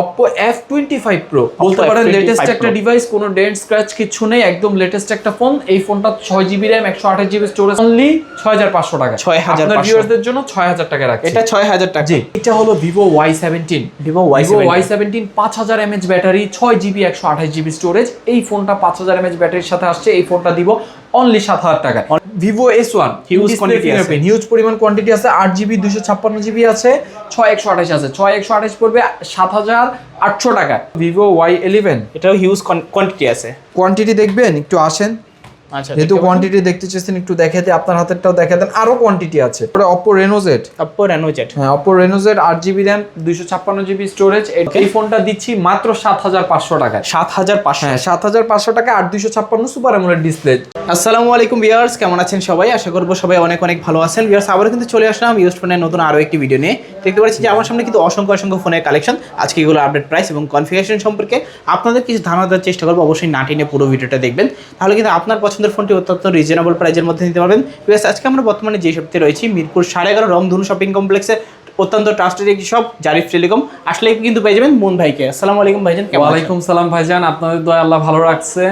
Oppo F twenty five pro বলতে পারেন latest একটা ডিভাইস কোনো ডেন্ট স্ক্র্যাচ কিছু নেই একদম লেটেস্ট একটা ফোন এই ফোনটা ছয় জিবি র্যাম একশো আঠাশ জিবি স্টোরেজ অনলি ছয় হাজার পাঁচশো টাকা। 6500 আপনার ভিউয়ারদের জন্য ছয় হাজার টাকা রাখছি। এটা ছয় হাজার টাকা। জি। এটা হলো Vivo Y seventeen Vivo Y Y seventeen পাঁচ হাজার এমএচ ব্যাটারি ছয় জিবি একশো আঠাশ জিবি স্টোরেজ এই ফোনটা পাঁচ হাজার এমএচ ব্যাটারির সাথে আসছে এই ফোনটা দিব অনলি সাত হাজার টাকা Vivo S one huge quantity আছে। হিউজ পরিমাণ কোয়ান্টিটি আছে আট জিবি দুশো ছাপ্পান্ন জিবি আছে ছয় একশো আঠাশ আছে। ছয় একশো আঠাশ পড়বে সাত হাজার আটশো টাকা ভিভো ওয়াই ইলেভেন এটাও হিউজ কোয়ান্টিটি আছে। কোয়ান্টিটি দেখবেন একটু আসেন। যেহেতু কোয়ান্টিটি দেখতে চেয়েছেন একটু দেখাতে আপনার হাতেরটাও দেখাতেন আরও কোয়ান্টিটি আছে। Oppo Reno Z Oppo Reno Z হ্যাঁ অপো রেনোজেড আট জিবি র্যাম দুইশো ছাপ্পান্ন জিবি স্টোরেজ এই ফোনটা দিচ্ছি মাত্র সাত হাজার পাঁচশো টাকায়। সাত হাজার পাঁচশো। হ্যাঁ সাত হাজার পাঁচশো টাকা আট দুইশো ছাপ্পান্ন সুপার অ্যামোলেড ডিসপ্লে আসসালামু আলাইকুম ভিউয়ার্স কেমন আছেন সবাই? আশা করব সবাই অনেক অনেক ভালো আছেন। ভিউয়ার্স আবারও কিন্তু চলে আসলাম ইউজ ফোনের নতুন আরও একটি ভিডিও নিয়ে। দেখতে পাচ্ছি যে আমার সামনে কিন্তু অসংখ্য অসংখ্য ফোনের কালেকশন আজকে এগুলো আপডেট প্রাইস এবং কনফিগারেশন সম্পর্কে আপনাদের কিছু ধারণা দেওয়ার চেষ্টা করব। অবশ্যই না টেনে পুরো ভিডিওটা দেখবেন। তাহলে কিন্তু আপনার পছন্দের ফোনটি অত্যন্ত রিজনেবল প্রাইজের মধ্যে নিতে পারবেন। ভিউয়ার্স আজকে আমরা বর্তমানে যে সপ্তাহে রয়েছি, মিরপুর সাড়ে এগারো রংধনু শপিং কমপ্লেক্সে অত্যন্ত ট্রাস্টেড একটি শপ জারিফ টেলিকম আসলে কিন্তু পেয়ে যাবেন মুন ভাইকে। আসসালামু আলাইকুম ভাইজান ওয়ালাইকুম সালাম ভাইজান, আপনাদের দয়া আল্লাহ ভালো রাখছে।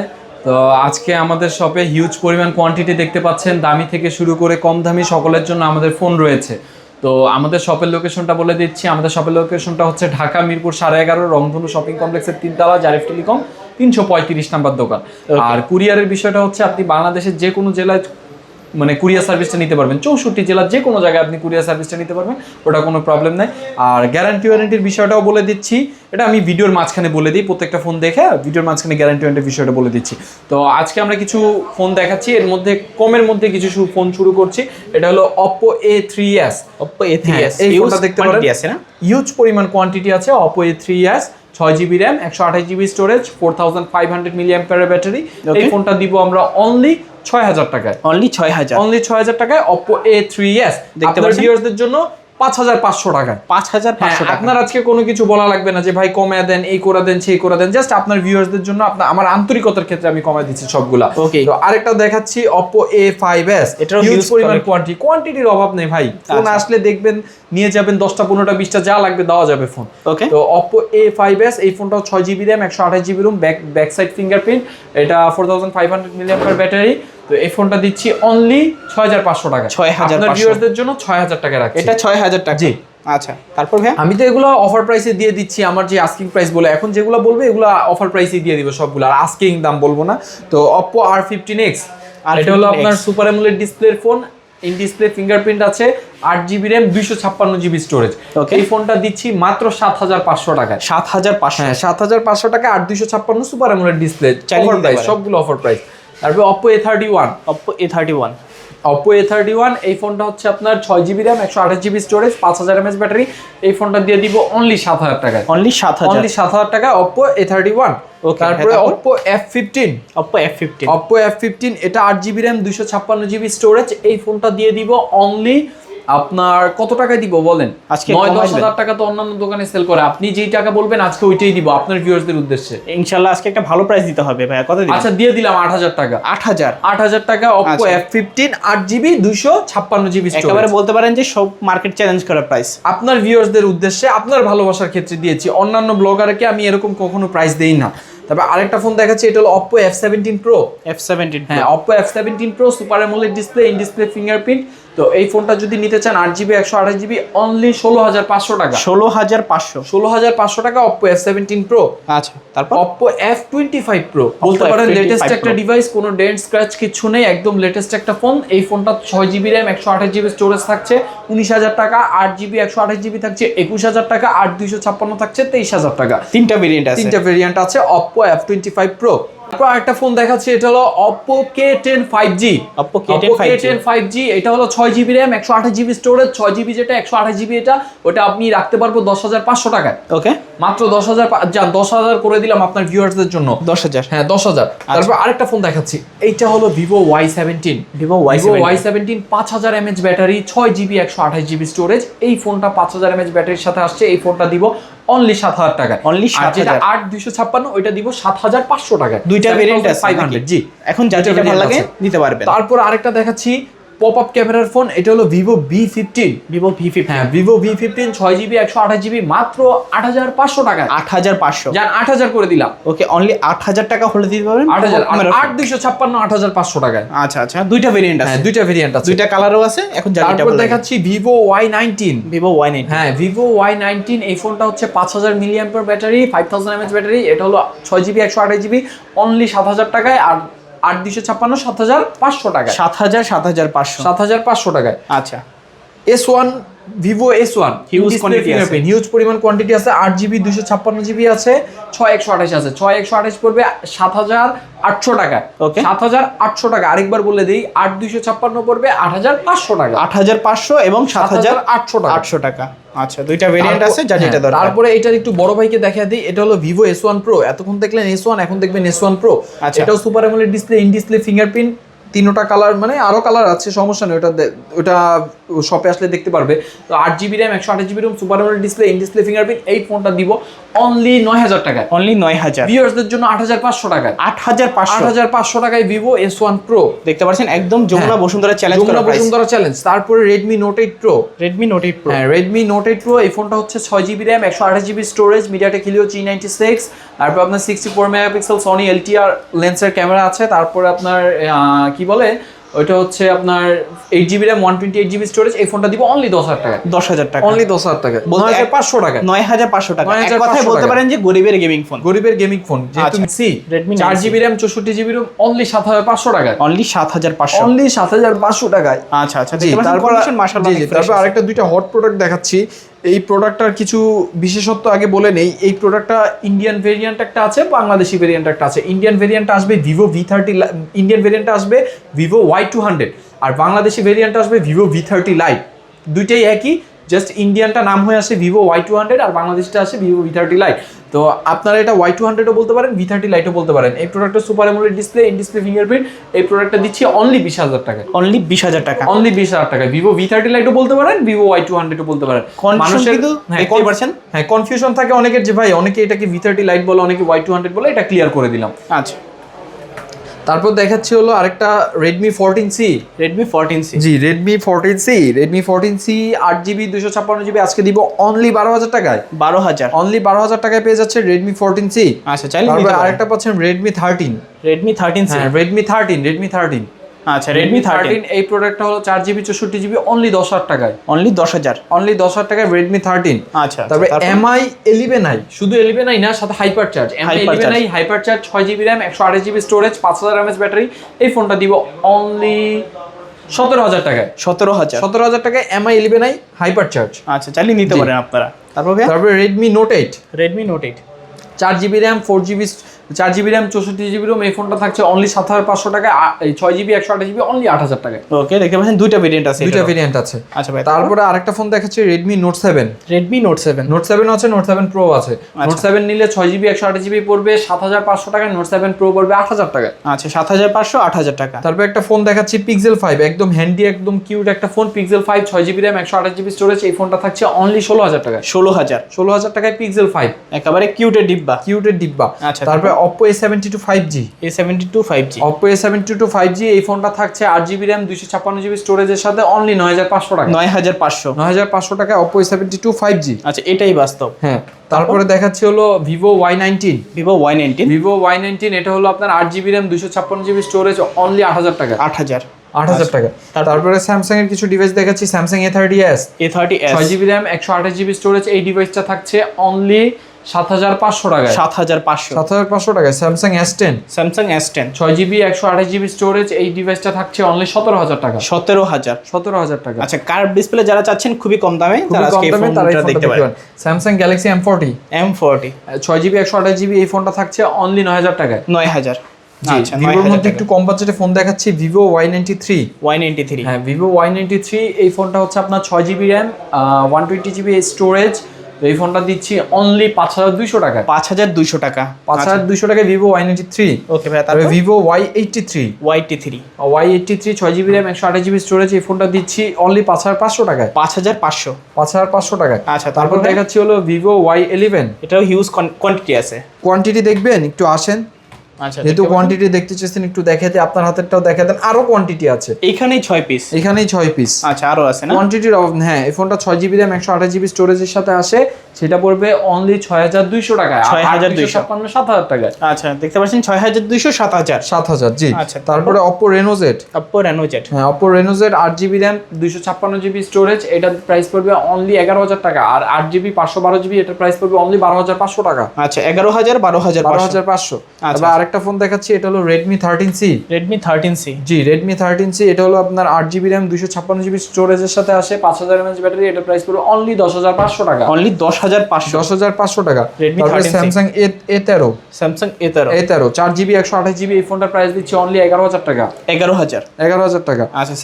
তো আজকে আমাদের শপে হিউজ পরিমাণ কোয়ান্টিটি দেখতে পাচ্ছেন। দামি থেকে শুরু করে কম দামি সকলের জন্য আমাদের ফোন রয়েছে। তো আমাদের শপের লোকেশনটা বলে দিচ্ছি। আমাদের শপের লোকেশনটা হচ্ছে ঢাকা মিরপুর সাড়ে এগারো রংধনু শপিং কমপ্লেক্সের তিনতলা জারিফ টেলিকম তিনশো পঁয়ত্রিশ নাম্বার দোকান। আর কুরিয়ারের বিষয়টা হচ্ছে আপনি বাংলাদেশের যে কোনো জেলায় মানে কুরিয়ার সার্ভিসটা নিতে পারবেন। চৌষট্টি জেলার যে কোনো জায়গায় আপনি কুরিয়ার সার্ভিসটা নিতে পারবেন ওটা কোনো প্রবলেম নাই। আর গ্যারান্টি ওয়ারেন্টির বিষয়টাও বলে দিচ্ছি। এটা আমি ভিডিওর মাঝখানে বলে দিই প্রত্যেকটা ফোন দেখে ভিডিওর মাঝখানে গ্যারান্টি ওয়ারেন্টির বিষয়টা বলে দিচ্ছি। তো আজকে আমরা কিছু ফোন দেখাচ্ছি এর মধ্যে কমের মধ্যে কিছু ফোন শুরু করছি। এটা হলো Oppo A three S Oppo A3s হ্যাঁ, এই Huge ফোনটা দেখতে পারেন। হিউজ পরিমাণ কোয়ান্টিটি আছে অপো এ থ্রি এস ছয় জিবি র্যাম একশো আঠাশ GB storage four thousand five hundred milli অ্যাম্পারের battery এই. ফোনটা দিব আমরা অনলি ছয় হাজার টাকায় অনলি ছয় হাজার অনলি ছয় হাজার টাকায় অপো এ থ্রি এস দেখতে পাচ্ছি? জন্য পাঁচ হাজার পাঁচশো টাকায় পাঁচ হাজার হ্যাঁ আপনার আজকে কোনো কিছু বলা লাগবে না যে ভাই কমে দেন এই করে দেন সেই করে দেন। জাস্ট আপনার ভিউয়ারদের জন্য আপনার আমার আন্তরিকতার ক্ষেত্রে আমি দিচ্ছি সবগুলা. তো আরেকটা দেখাচ্ছি Oppo A five S huge পরিমাণ কোয়ান্টিটি কোয়ান্টিটির অভাব নেই ভাই। ফোন আচ্ছা। আসলে দেখবেন নিয়ে যাবেন দশটা পনেরোটা বিশটা যা লাগবে দেওয়া যাবে ফোন ওকে তো অপো এ ফাইভ এস এই ফোনটাও ছয় জিবি র্যাম একশো আঠাশ GB ROM back back side fingerprint এটা four thousand five hundred milliamp battery তো এই ফোনটা দিচ্ছি অনলি ছয় হাজার পাঁচশো টাকা 6500 আপনার ভিউয়ারদের জন্য ছয় হাজার টাকা রাখছি। এটা ছয় হাজার টাকা। জি। আচ্ছা তারপর ভাইয়া? আমি তো এগুলো অফার প্রাইসে দিয়ে দিচ্ছি আমার যে আস্কিং প্রাইস বলে এখন যেগুলো বলবে এগুলো অফার প্রাইসে দিয়ে দিব সবগুলো আর আস্কিং দাম বলব না। তো অপো আর ফিফটিন এক্স আর এটা হলো আপনার সুপার অ্যামোলেড ডিসপ্লের ফোন ইন ডিসপ্লে ফিঙ্গারপ্রিন্ট আছে আট জিবি র্যাম দুইশো ছাপ্পান্ন জিবি স্টোরেজ. এই ফোনটা দিচ্ছি মাত্র সাত হাজার পাঁচশো টাকায়। সাত হাজার পাঁচশো। হ্যাঁ সাত হাজার পাঁচশো টাকা আট দুইশো ছাপ্পান্ন super AMOLED display offer price সবগুলো অফার প্রাইস তারপরে Oppo A thirty one Oppo A thirty one Oppo A thirty one এই ফোনটা হচ্ছে আপনার ছয় জিবি র্যাম একশো আঠাশ জিবি স্টোরেজ পাঁচ হাজার এমএস ব্যাটারি এই ফোনটা দিয়ে দিব অনলি সাত হাজার টাকায় অনলি সাত হাজার। অনলি সাত হাজার টাকা অপো এ থার্টি ওয়ান তারপর? Oppo F fifteen Oppo F fifteen Oppo F fifteen এটা আট জিবি র্যাম দুশো ছাপ্পান্ন জিবি স্টোরেজ এই ফোনটা দিয়ে দিব অনলি আপনার কত টাকায় দিব বলেন? আজকে নয় দশ হাজার টাকা তো অন্যান্য দোকানে সেল করে। আপনি যেই টাকা বলবেন আজকে ওইটাই দিব আপনার ভিউয়ার্সদের উদ্দেশ্যে। ইনশাল্লাহ আজকে একটা ভালো প্রাইস দিতে হবে ভাইয়া। কত আচ্ছা দিয়ে দিলাম আট হাজার টাকা। আট হাজার। আট হাজার টাকা অপো। এফ ফিফটিন আট জিবি দুইশো ছাপ্পান্ন জিবি একেবারে বলতে পারেন যে সব মার্কেট চ্যালেঞ্জ করা প্রাইস আপনার ভিউয়ার্সদের উদ্দেশ্যে আপনার ভালোবাসার ক্ষেত্রে দিয়েছি। অন্যান্য ব্লগারকে আমি এরকম কখনো প্রাইস দেই না। তবে আরেকটা ফোন দেখাচ্ছি এটা হলো Oppo F seventeen pro F seventeen হ্যাঁ Oppo F seventeen pro super AMOLED display in display fingerprint তো এই ফোনটা যদি নিতে চান আট জিবি একশো আঠাশ জিবি অনলি ষোলো হাজার পাঁচশো টাকা। ষোলো হাজার পাঁচশো। ষোলো হাজার পাঁচশো টাকা অপো এফ সেভেন্টিন প্রো আচ্ছা তারপর? Oppo F twenty five pro বলতে পারেন লেটেস্ট একটা ডিভাইস কোনো ডেন্ট স্ক্র্যাচ কিছু নেই একদম লেটেস্ট একটা ফোন এই ফোনটা ছয় জিবি র্যাম একশো আঠাশ জিবি স্টোরেজ থাকছে উনিশ হাজার টাকা আট জিবি একশো আঠাশ জিবি থাকছে একুশ হাজার টাকা আট দুইশো ছাপ্পান্ন থাকছে তেইশ হাজার টাকা। তিনটা ভেরিয়েন্ট আছে। তিনটা ভেরিয়েন্ট আছে Oppo F twenty five pro তারপর আরেকটা ফোন দেখাচ্ছি এটা হলো Oppo K ten five G Oppo K ten five G এটা হলো ছয় জিবি র্যাম একশো আঠাশ জিবি স্টোরেজ ছয় জিবি যেটা একশো আঠাশ জিবি এটা ওটা আপনি রাখতে পারব দশ হাজার পাঁচশো টাকায়। ওকে মাত্র দশ হাজার যান দশ হাজার করে দিলাম আপনার ভিউয়ার্সদের জন্য। দশ হাজার। হ্যাঁ দশ হাজার। তারপর আরেকটা ফোন দেখাচ্ছি। এইটা হলো Vivo Y seventeen Vivo Y Y seventeen পাঁচ হাজার এমএচ ব্যাটারি ছয় জিবি একশো আঠাশ জিবি স্টোরেজ এই ফোনটা পাঁচ হাজার এমএচ ব্যাটারির সাথে আসছে। এই ফোনটা দিব অনলি সাত হাজার টাকা যেটা আট দুইশো ছাপ্পান্ন ওইটা দিব সাত হাজার পাঁচশো টাকা দুইটা ভেরিয়েন্ট আছে ফাইভ হান্ড্রেড জি। এখন দুইটা যেটা ভালো লাগে নিতে পারবেন। তারপর আরেকটা দেখাচ্ছি। পপ আপ ক্যামেরার ফোন এটা হলো Vivo V fifteen Vivo V fifty হ্যাঁ ভিভো ভি ফিফটিন ছয় জিবি একশো আঠাশ জিবি মাত্র আট হাজার পাঁচশো টাকা আট হাজার পাঁচশো। যান আট হাজার করে দিলাম। ওকে অনলি আট হাজার টাকা হলে দিতে পারবেন? আট হাজার আট। দুইশো ছাপ্পান্ন আট হাজার পাঁচশো টাকায়। আচ্ছা আচ্ছা দুইটা ভেরিয়েন্ট হ্যাঁ আছে দুইটা ভেরিয়েন্ট আছে। দুইটা কালারও আছে এখন তারপর দেখাচ্ছি Vivo Y nineteen Vivo Y nine হ্যাঁ ভিভো ওয়াই নাইনটিন এই ফোনটা হচ্ছে পাঁচ হাজার milliampere battery five thousand mAh battery এটা হলো ছয় জিবি একশো আঠাশ জিবি অনলি সাত হাজার টাকায় আর আট দুশো ছাপ্পান্ন সাত হাজার পাঁচশো টাকা সাত হাজার সাত হাজার পাঁচশো। সাত হাজার পাঁচশো টাকায়। আচ্ছা। S one Vivo S one quantity আছে। হিউজ পরিমাণ কোয়ান্টিটি আছে আট জিবি দুশো ছাপ্পান্ন জিবি আছে ছয় একশো আঠাশ আছে। ছয় একশো আঠাশ পড়বে সাত হাজার আটশো টাকা। ওকে সাত হাজার আটশো টাকা। আরেকবার বলে দিই আট দুশো ছাপ্পান্ন পড়বে আট হাজার পাঁচশো টাকা। আট হাজার পাঁচশো এবং সাত হাজার আটশো টাকা। আটশো টাকা। আচ্ছা দুইটা ভেরিয়েন্ট আছে যা যেটা হ্যাঁ, দরকার। তারপরে এটার একটু বড় ভাইকে দেখা দিই এটা হলো ভিভো এস ওয়ান প্রো এতক্ষণ দেখলেন এস ওয়ান এখন দেখবেন এস ওয়ান প্রো আচ্ছা। এটাও super AMOLED display in display fingerprint তিনোটা কালার মানে আরও কালার আছে সমস্যা নেই ওটা ওটা শপে আসলে দেখতে পারবে। তো আট জিবি র্যাম একশো আঠাশ GB ROM super AMOLED display in display fingerprint এই ফোনটা দিব অনলি নয় হাজার টাকায়। অনলি নয় হাজার। ভিউয়ার্সদের জন্য আট হাজার পাঁচশো টাকায়। আট হাজার আট হাজার পাঁচশো টাকায় ভিভো এস ওয়ান প্রো দেখতে পাচ্ছেন একদম যমুনা বসুন্ধরা চ্যালেঞ্জ যমুনা বসুন্ধরা চ্যালেঞ্জ তারপরে Redmi note eight pro Redmi note eight pro হ্যাঁ রেডমি নোট এইট প্রো এই ফোনটা হচ্ছে ছয় জিবি র্যাম একশো আঠাশ GB storage MediaTek Helio G ninety six তারপর আপনার sixty four megapixel Sony LTR লেন্সের ক্যামেরা আছে তারপরে আপনার আহ, কি বলে ওইটা হচ্ছে আপনার eight GB RAM one twenty eight GB storage এই ফোনটা দিব অনলি দশ হাজার টাকা। দশ হাজার টাকা। অনলি দশ হাজার টাকা। বলতে বলতে এক- পাঁচশো টাকা। নয় হাজার পাঁচশো টাকা। এক কথায় বলতে পারেন যে গরিবের গেমিং ফোন গরিবের গেমিং ফোন যেহেতু আচ্ছা। সি Redmi চার জিবি র্যাম চৌষট্টি জিবি রুম অনলি সাত হাজার পাঁচশো টাকায় অনলি সাত হাজার পাঁচশো। অনলি সাত হাজার পাঁচশো টাকায়। আচ্ছা আচ্ছা তারপর তারপর। আরেকটা দুইটা হট প্রোডাক্ট দেখাচ্ছি। এই প্রোডাক্টটার কিছু বিশেষত্ব আগে বলে নেই। এই প্রোডাক্টটা ইন্ডিয়ান ভেরিয়েন্ট একটা আছে, বাংলাদেশি ভেরিয়েন্ট একটা আছে। ইন্ডিয়ান ভেরিয়েন্ট আসবে Vivo V thirty Indian variant আসবে ভিভো ওয়াই টু হান্ড্রেড আর বাংলাদেশি ভেরিয়েন্ট আসবে ভিভো ভি থার্টি লাইট দুইটাই একই জাস্ট ইন্ডিয়ানটা নাম হয়ে আসে ভিভো ওয়াই টু হান্ড্রেড আর বাংলাদেশটা আসে ভিভো ভি থার্টি লাইট তো আপনারা এটা ওয়াই টু হান্ড্রেডও বলতে পারেন ভি থার্টি লাইটও বলতে পারেন। এই প্রোডাক্টটা super AMOLED display in display fingerprint এই প্রোডাক্টটা দিচ্ছি অনলি বিশ হাজার টাকা। অনলি বিশ হাজার টাকা। অনলি বিশ হাজার টাকা। ভিভো ভি থার্টি লাইটও বলতে পারেন ভিভো ওয়াই টু হান্ড্রেডও বলতে পারেন। পারছেন। হ্যাঁ কনফিউশন থাকে অনেকের যে ভাই অনেকে এটাকে ভি থার্টি লাইট বলে অনেকে ওয়াই টু হান্ড্রেড বলে এটা ক্লিয়ার করে দিলাম। আচ্ছা। তারপর দেখাচ্ছি হলো আরেকটা Redmi fourteen C Redmi fourteen C G Redmi fourteen C Redmi fourteen C আট জিবি দুশো ছাপ্পান্ন জিবি আজকে দিব অনলি বারো হাজার টাকায়। বারো হাজার। অনলি বারো হাজার টাকায় পেয়ে যাচ্ছে রেডমি ফোরটিন সি আচ্ছা চাইলে আরেকটা পাচ্ছেন রেডমি থার্টিন রেডমি থার্টিন হ্যাঁ রেডমি থার্টিন রেডমি থার্টিন আচ্ছা রেডমি থার্টিন এই প্রোডাক্টটা হলো চার জিবি চৌষট্টি জিবি অনলি দশ হাজার টাকায়। অনলি দশ হাজার? অনলি দশ হাজার টাকায় রেডমি থার্টিন আচ্ছা তারপরে তারপর? এমআই এলিভেন আই শুধু এলিভেন আই না সাথে hyper charge eleven I hyper charge ছয় জিবি র্যাম একশো আঠাশ জিবি স্টোরেজ পাঁচ হাজার এমএস ব্যাটারি এই ফোনটা দিব অনলি সতেরো হাজার টাকায়। সতেরো হাজার। সতেরো হাজার টাকায় MI eleven I hyper charge আচ্ছা চাইলে নিতে পারেন আপনারা। তারপর তারপরে Redmi note eight Redmi note eight চার জিবি র্যাম ফোর জিবি চার জিবি র্যাম চৌষট্টি জিবি রোম এই ফোনটা থাকছে অনলি সাত হাজার পাঁচশো এই ছয় জিবি একশো আঠাশ জিবি অনলি আট হাজার টাকায়। ওকে দেখতে পাচ্ছেন দুইটা ভেরিয়েন্ট আছে দুইটা ভেরিয়েন্ট আছে। আচ্ছা ভাই তারপরে? আরেকটা ফোন দেখাচ্ছি Redmi note seven Redmi note seven note seven আছে নোট সেভেন প্রো আছে। আচ্ছা। নোট সেভেন নিলে ছয় জিবি একশো আঠাশ জিবি পড়বে সাত হাজার পাঁচশো টাকা নোট সেভেন প্রো পড়বে আট হাজার টাকা আচ্ছা সাত হাজার পাঁচশো আট হাজার টাকা। তারপর একটা ফোন দেখাচ্ছি পিক্সেল ফাইভ একদম হ্যান্ডি একদম কিউট একটা ফোন পিক্সেল ফাইভ ছয় জিবি র্যাম একশো আঠাশ জিবি স্টোরেজ এই ফোনটা থাকছে অনলি ষোলো হাজার টাকা ষোলো হাজার। ষোলো হাজার টাকায় পিক্সেল ফাইভ একেবারে কিউটের ডিব্বা কিউটের ডিব্বা। আচ্ছা, তারপরে? Oppo A seventy two five G A seventy two five G Oppo A seventy two five G এই ফোনটা থাকছে আট জিবি র্যাম দুইশো ছাপ্পান্ন জিবি স্টোরেজের সাথে অনলি নয় হাজার পাঁচশো টাকা। নয় হাজার পাঁচশো। নয় হাজার পাঁচশো টাকায় Oppo A seventy two five G আচ্ছা এটাই বাস্তব। হ্যাঁ তারপরে দেখাচ্ছি হলো Vivo Y nineteen Vivo Y nineteen Vivo Y nineteen এটা হলো আপনার আট জিবি র্যাম দুশো ছাপ্পান্ন জিবি স্টোরেজ অনলি আট হাজার টাকা। আট হাজার। আট হাজার টাকা। তারপরে? স্যামসাং এর কিছু ডিভাইস দেখাচ্ছি Samsung A thirty S A thirty S ছয় জিবি র্যাম একশো আঠাশ জিবি স্টোরেজ এই ডিভাইসটা থাকছে অনলি সাত হাজার পাঁচশো টাকায়। সাত হাজার পাঁচশো। সাত হাজার পাঁচশো টাকায় Samsung S ten Samsung S ten ছয় জিবি একশো আঠাশ জিবি স্টোরেজ এই ডিভাইসটা থাকছে অনলি সতেরো হাজার টাকা। সতেরো হাজার। সতেরো হাজার টাকা। আচ্ছা কার্ভ ডিসপ্লে যারা চাচ্ছেন খুবই কম দামে তারা কম দামে তারা এই ফোনটা ফোনটা দেখতে পারেন। Samsung Galaxy M forty M forty ছয় জিবি একশো আঠাশ জিবি এই ফোনটা থাকছে অনলি নয় হাজার টাকায়। নয় হাজার। আচ্ছা ভিভোর মধ্যে একটু কম বাজেটে ফোন দেখাচ্ছি Vivo Y ninety three Y ninety three হ্যাঁ ভিভো ওয়াই নাইনটি থ্রি এই ফোনটা হচ্ছে আপনার ছয় GB RAM one twenty GB storage তো এই ফোনটা দিচ্ছি অনলি পাঁচ হাজার দুইশো টাকা পাঁচ হাজার দুইশো টাকা। পাঁচ হাজার দুইশো টাকা Vivo Y ninety three okay ভাই তারপরে? Vivo Y eighty three Y eighty three Y eighty three ছয় জিবি র্যাম একশো আঠাশ জিবি স্টোরেজ এই ফোনটা দিচ্ছি অনলি পাঁচ হাজার পাঁচশো টাকায়। পাঁচ হাজার পাঁচশো। পাঁচ হাজার পাঁচশো টাকায়। আচ্ছা তারপর দেখাচ্ছি হলো ভিভো ওয়াই ইলেভেন এটাও হিউজ কোয়ান্টিটি আছে। কোয়ান্টিটি দেখবেন একটু আসেন। যেহেতু কোয়ান্টিটি দেখতে চেয়েছেন একটু দেখাতে আপনার হাতেরটাও দেখা দেন আরও কোয়ান্টিটি আছে। এইখানেই ছয় পিস এখানেই ছয় পিস আচ্ছা আরও আছে না? কোয়ান্টিটির হ্যাঁ এই ফোনটা ছয় জিবি র্যাম একশো আঠাশ জিবি স্টোরেজের সাথে আসে সেটা পড়বে অনলি ছয় হাজার দুইশো টাকায়। 6200 ছাপ্পান্ন সাত হাজার টাকায়। আচ্ছা দেখতে পাচ্ছেন ছয় হাজার দুইশো সাত হাজার। সাত হাজার জি। আচ্ছা, তারপরে Oppo Reno Z Oppo Reno Z হ্যাঁ অপো রেনোজেট আট জিবি র্যাম দুইশো ছাপ্পান্ন জিবি স্টোরেজ এটার প্রাইস পড়বে অনলি এগারো হাজার টাকা। আর আট জিবি পাঁচশো বারো জিবি এটার প্রাইস পড়বে অনলি বারো হাজার পাঁচশো টাকা। আচ্ছা এগারো হাজার বারো হাজার বারো হাজার পাঁচশো। আচ্ছা। আরেকটা ফোন দেখাচ্ছি এটা হলো Redmi thirteen C Redmi thirteen C G Redmi thirteen C এটা হলো আপনার আট জিবি র্যাম দুইশো ছাপ্পান্ন জিবি স্টোরেজের সাথে আসে পাঁচ হাজার এমএচ ব্যাটারি এটা প্রাইস পড়বে অনলি দশ হাজার পাঁচশো টাকা। অনলি দশ হাজার পাঁচশো। দশ হাজার পাঁচশো টাকা। Redmi তারপরে 13C স্যামসাং এ এ তেরো। স্যামসাং এ তেরো। এ তেরো চার জিবি একশো আঠাশ জিবি এই ফোনটার প্রাইস দিচ্ছে অনলি এগারো হাজার টাকা। এগারো হাজার। এগারো হাজার টাকা। আচ্ছা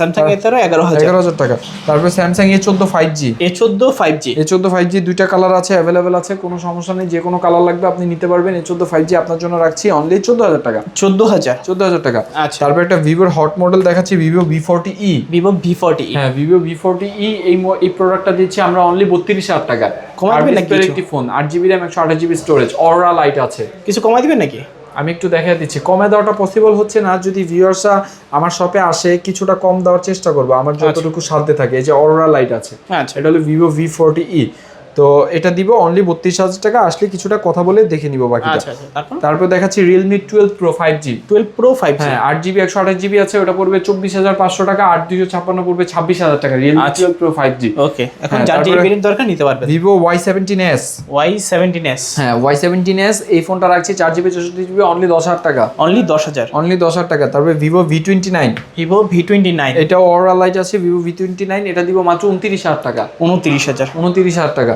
এগারো হাজার। এগারো হাজার টাকা। তারপরে স্যামসাং এ চোদ্দ ফাইভ জি এ চোদ্দ ফাইভ জি এ চোদ্দ ফাইভ জি দুইটা কালার আছে অ্যাভেলেবেল আছে কোনো সমস্যা নেই যে কোনো কালার লাগবে আপনি নিতে পারবেন। এ চোদ্দ ফাইভ জি আপনার জন্য রাখছি অনলি চোদ্দ হাজার টাকা। চোদ্দ হাজার। চোদ্দ হাজার টাকা। আচ্ছা। তারপর একটা ভিভোর হট মডেল দেখাচ্ছি Vivo V forty E Vivo V forty হ্যাঁ ভিভো ভি ফোরটি ই এই এই প্রোডাক্টটা দিচ্ছি আমরা অনলি বত্রিশ হাজার টাকা। কমাবেন নাকি একটি ফোন আট জিবি র্যাম একশো আঠাশ জিবি স্টোরেজ অরা লাইট আছে। কিছু কমাই দিবেন নাকি? আমি একটু দেখা দিচ্ছি। কমে দেওয়াটা পসিবল হচ্ছে না যদি ভিউয়ার্সরা আমার শপে আসে কিছুটা কম দেওয়ার চেষ্টা করব আমার যতটুকু সাধ্যে থাকে এই যে অরোরা লাইট আছে। আচ্ছা। এটা হলো ভিভো ভি ফোরটি ই তো এটা দিব অনলি বত্রিশ হাজার টাকা আসলে কিছুটা কথা বলে দেখে নিব বাকিটা। আচ্ছা আচ্ছা তারপর? দেখাচ্ছি Realme twelve pro five G twelve pro five হ্যাঁ আট জিবি একশো আঠাশ জিবি আছে ওটা পড়বে চব্বিশ হাজার পাঁচশো টাকা আট দুইশো ছাপ্পান্ন পড়বে ছাব্বিশ হাজার টাকা Realme. Twelve pro five G okay এখন যার যে ভেরিয়েন্ট দরকার নিতে পারবে Vivo Y seventeen S Y seventeen S হ্যাঁ ওয়াই সেভেন্টিন এস এই ফোনটা রাখছি চার জিবি চৌষট্টি জিবি অনলি দশ হাজার টাকা। অনলি দশ হাজার? অনলি দশ হাজার টাকা তারপরে Vivo V twenty nine Vivo V twenty nine এটা ওরাল লাইট আছে ভিভো ভি টোয়েন্টি নাইন এটা দিব মাত্র উনত্রিশ হাজার টাকা। উনত্রিশ হাজার। উনত্রিশ হাজার টাকা।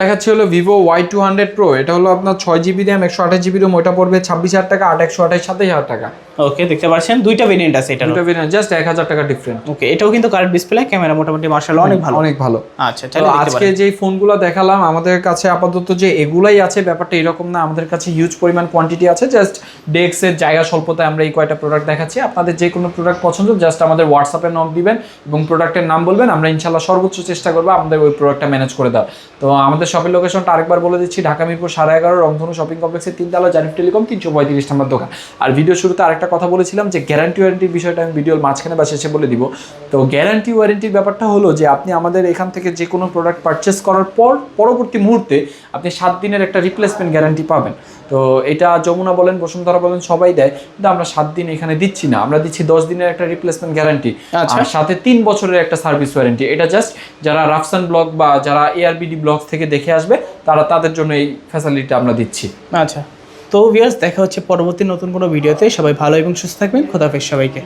দেখাচ্ছে হলো Vivo Y two hundred pro এটা হলো আপনার ছয় জিবি র্যাম একশো আঠাশ জিবি রোম ওটা পড়বে ছাব্বিশ হাজার টাকা আট একশো আঠাশ সাতাশ হাজার টাকা। ওকে দেখতে পাচ্ছেন দুইটা ভেরিয়েন্ট আছে এটা দুটো ভেরিয়েন্ট জাস্ট এক হাজার টাকা ডিফারেন্ট ওকে এটাও কিন্তু কার্ড ডিসপ্লে ক্যামেরা মোটামুটি মার্শাল অনেক ভালো। অনেক ভালো। আচ্ছা তো আজকে যে ফোনগুলো দেখালাম আমাদের কাছে আপাতত যে এগুলাই আছে ব্যাপারটা এরকম না আমাদের কাছে হিউজ পরিমাণ কোয়ান্টিটি আছে জাস্ট ডেস্কের জায়গা স্বল্পতায় আমরা এই কয়টা প্রোডাক্ট দেখাচ্ছি। আপনাদের যে কোনো প্রোডাক্ট পছন্দ জাস্ট আমাদের হোয়াটসঅ্যাপে নক দিবেন এবং প্রোডাক্টের নাম বলবেন আমরা ইনশাল্লাহ সর্বোচ্চ চেষ্টা করব আমাদের ওই প্রোডাক্টটা ম্যানেজ করে দেওয়ার। তো আমাদের শপের লোকেশনটা আরেকবার বলে দিচ্ছি। ঢাকা মিরপুর সাড়ে এগারো রংধনু শপিং কমপ্লেক্সের তিন তিনতলা জানিফ টেলিকম তিনশো পঁয়ত্রিশ নম্বর দোকান। আর ভিডিও শুরুতে আরেকটা কথা বলেছিলাম যে গ্যারান্টি ওয়ারেন্টির বিষয়টা আমি ভিডিওর মাঝখানে বা শেষে বলে দিব। তো গ্যারান্টি ওয়ারেন্টির ব্যাপারটা হলো যে আপনি আমাদের এখান থেকে যে কোনো প্রোডাক্ট পারচেস করার পর পরবর্তী মুহূর্তে আপনি সাত দিনের একটা রিপ্লেসমেন্ট গ্যারান্টি পাবেন। তো এটা যমুনা বলেন বসুন্ধরা বলেন সবাই দেয় কিন্তু আমরা সাত দিন এখানে দিচ্ছি না। আমরা দিচ্ছি দশ দিনের একটা রিপ্লেসমেন্ট গ্যারান্টি আচ্ছা। আর সাথে তিন বছরের একটা সার্ভিস ওয়ারেন্টি এটা জাস্ট যারা রাফসান ব্লক বা যারা এআরবিডি ব্লক থেকে দেখে আসবে, তারা তাদের জন্য এই ফ্যাসিলিটি আমরা দিচ্ছি। আচ্ছা। তো ভিয়াস দেখা হচ্ছে পরবর্তী নতুন কোনো ভিডিওতে সবাই ভালো এবং সুস্থ থাকবেন। খোদাফেজ সবাইকে।